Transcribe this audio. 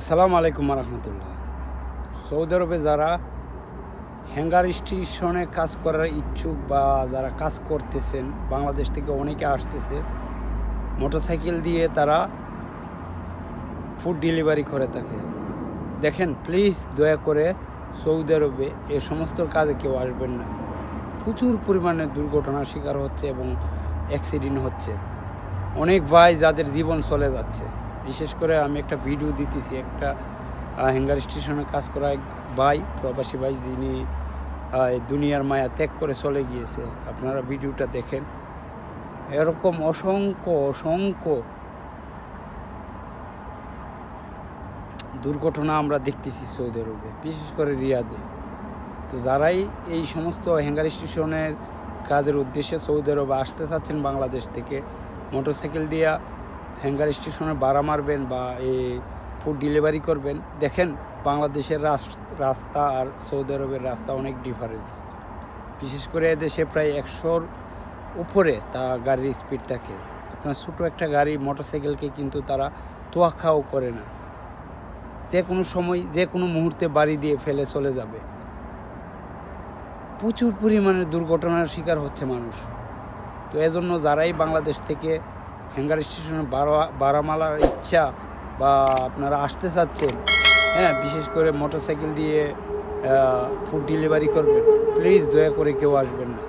আসসালামু আলাইকুম রহমতুল্লাহ সৌদি আরবে যারা হ্যাঙ্গার স্টেশনে কাজ করার ইচ্ছুক বা যারা কাজ করতেছেন, বাংলাদেশ থেকে অনেকে আসতেছে, মোটরসাইকেল দিয়ে তারা ফুড ডেলিভারি করে থাকে। দেখেন, প্লিজ দয়া করে সৌদি আরবে এ সমস্ত কাজে কেউ আসবেন না। প্রচুর পরিমাণে দুর্ঘটনার শিকার হচ্ছে এবং অ্যাক্সিডেন্ট হচ্ছে। অনেক ভাই যাদের জীবন চলে যাচ্ছে। বিশেষ করে আমি একটা ভিডিও দিতেছি, একটা হ্যাঙ্গার স্টেশনে কাজ করা এক ভাই, প্রবাসী ভাই যিনি দুনিয়ার মায়া ত্যাগ করে চলে গিয়েছে। আপনারা ভিডিওটা দেখেন। এরকম অসংখ্য অসংখ্য দুর্ঘটনা আমরা দেখতেছি সৌদি আরবে, বিশেষ করে রিয়াদে। তো যারাই এই সমস্ত হ্যাঙ্গার স্টেশনের কাজের উদ্দেশ্যে সৌদি আরবে আসতে চাচ্ছেন বাংলাদেশ থেকে মোটরসাইকেল দিয়ে হ্যাঙ্গার স্টেশনে ভাড়া মারবেন বা এই ফুড ডেলিভারি করবেন, দেখেন বাংলাদেশের রাস- রাস্তা আর সৌদি আরবের রাস্তা অনেক ডিফারেন্স বিশেষ করে দেশে প্রায় একশোর উপরে তা গাড়ির স্পিড থাকে। আপনার ছোটো একটা গাড়ি মোটরসাইকেলকে কিন্তু তারা তোয়াক্কাও করে না। যে কোনো সময় যে কোনো মুহূর্তে বাড়ি দিয়ে ফেলে চলে যাবে। প্রচুর পরিমাণে দুর্ঘটনার শিকার হচ্ছে মানুষ। তো এজন্য যারাই বাংলাদেশ থেকে হ্যাঙ্গার স্টেশনে বারো বারামালার ইচ্ছা বা আপনারা আসতে চাচ্ছেন হ্যাঁ বিশেষ করে মোটরসাইকেল দিয়ে ফুড ডেলিভারি করবেন প্লিজ দয়া করে কেউ আসবেন না।